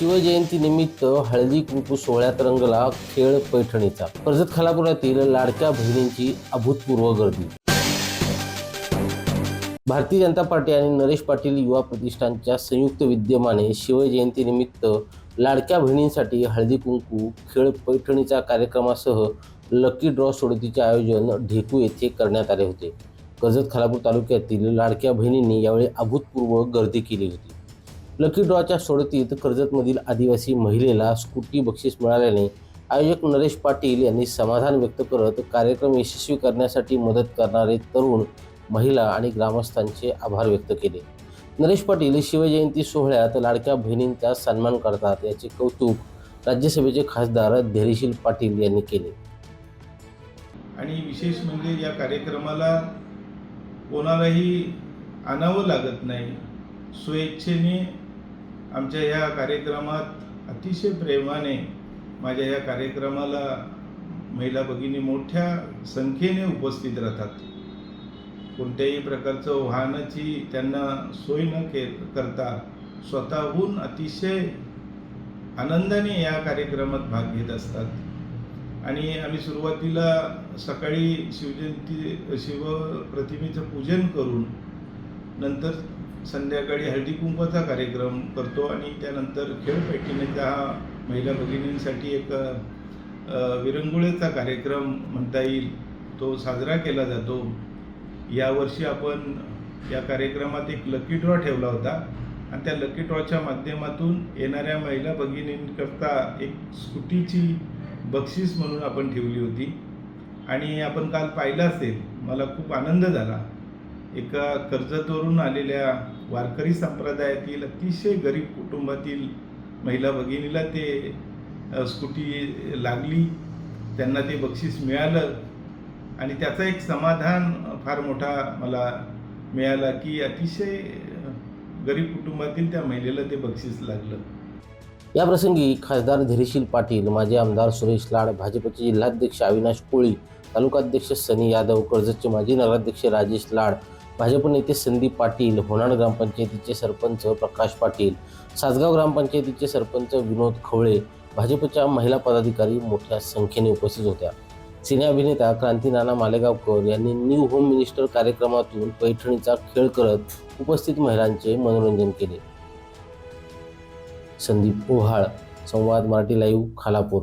शिवजयंतीनिमित्त हळदी कुंकू सोहळ्यात रंगला खेळ पैठणीचा. कर्जत खालापुरातील लाडक्या बहिणींची अभूतपूर्व गर्दी. भारतीय जनता पार्टी आणि नरेश पाटील युवा प्रतिष्ठानच्या संयुक्त विद्यमाने शिवजयंतीनिमित्त लाडक्या बहिणींसाठी हळदी कुंकू खेळ पैठणीच्या कार्यक्रमासह लकी ड्रॉ सोडतीचे आयोजन ढेकू येथे करण्यात आले होते. कर्जत खालापूर तालुक्यातील लाडक्या बहिणींनी यावेळी अभूतपूर्व गर्दी केली होती. लकी ड्रॉच्या सोडतीत कर्जतमधील आदिवासी महिलेला स्कूटी बक्षीस मिळाल्याने आयोजक नरेश पाटील यांनी समाधान व्यक्त करत कार्यक्रम यशस्वी करण्यासाठी मदत करणारे तरुण महिला आणि ग्रामस्थांचे आभार व्यक्त केले. नरेश पाटील शिवजयंती सोहळ्यात लाडक्या बहिणींचा सन्मान करतात याचे कौतुक राज्यसभेचे खासदार धैर्यशील पाटील यांनी केले. आणि विशेष म्हणजे या कार्यक्रमाला कोणालाही आणावं लागत नाही. स्वेच्छेने आमच्या या कार्यक्रमात अतिशय प्रेमाने माझ्या या कार्यक्रमाला महिला भगिनी मोठ्या संख्येने उपस्थित राहतात. कोणत्याही प्रकारचं वाहनाची त्यांना सोय न के करता स्वतःहून अतिशय आनंदाने या कार्यक्रमात भाग घेत असतात. आणि आम्ही सुरुवातीला सकाळी शिवजयंती शिवप्रतिमेचं पूजन करून नंतर संध्याकाळी हळदी कुंकवाचा कार्यक्रम करतो आणि त्यानंतर खेळ त्या हा महिला भगिनींसाठी एक विरंगुळेचा कार्यक्रम म्हणता येईल तो साजरा केला जातो. यावर्षी आपण या कार्यक्रमात एक लकी ड्रॉ ठेवला होता आणि त्या लकी ड्रॉच्या माध्यमातून येणाऱ्या महिला भगिनींकरता एक स्कूटीची बक्षीस म्हणून आपण ठेवली होती. आणि आपण काल पाहिलं असेल मला खूप आनंद झाला. एका कर्जतवरून आलेल्या वारकरी संप्रदायातील अतिशय गरीब कुटुंबातील महिला भगिनीला ते स्कूटी लागली. त्यांना ते बक्षीस मिळालं. आणि त्याचा एक समाधान फार मोठा मला मिळाला की अतिशय गरीब कुटुंबातील त्या महिलेला ते बक्षीस लागलं. या प्रसंगी खासदार धीरेशील पाटील माजी आमदार सुरेश लाड भाजपचे जिल्हाध्यक्ष अविनाश कोळी तालुकाध्यक्ष सनी यादव कर्जतचे माजी नगराध्यक्ष राजेश लाड भाजप नेते संदीप पाटील होणाड ग्रामपंचायतीचे सरपंच प्रकाश पाटील सासगाव ग्रामपंचायतीचे सरपंच विनोद खवळे भाजपच्या महिला पदाधिकारी मोठ्या संख्येने उपस्थित होत्या. सिने अभिनेता क्रांती नाना मालेगावकर यांनी न्यू होम मिनिस्टर कार्यक्रमातून पैठणीचा खेळ करत उपस्थित महिलांचे मनोरंजन केले. संदीप ओहाळ संवाद मराठी लाईव्ह खालापूर.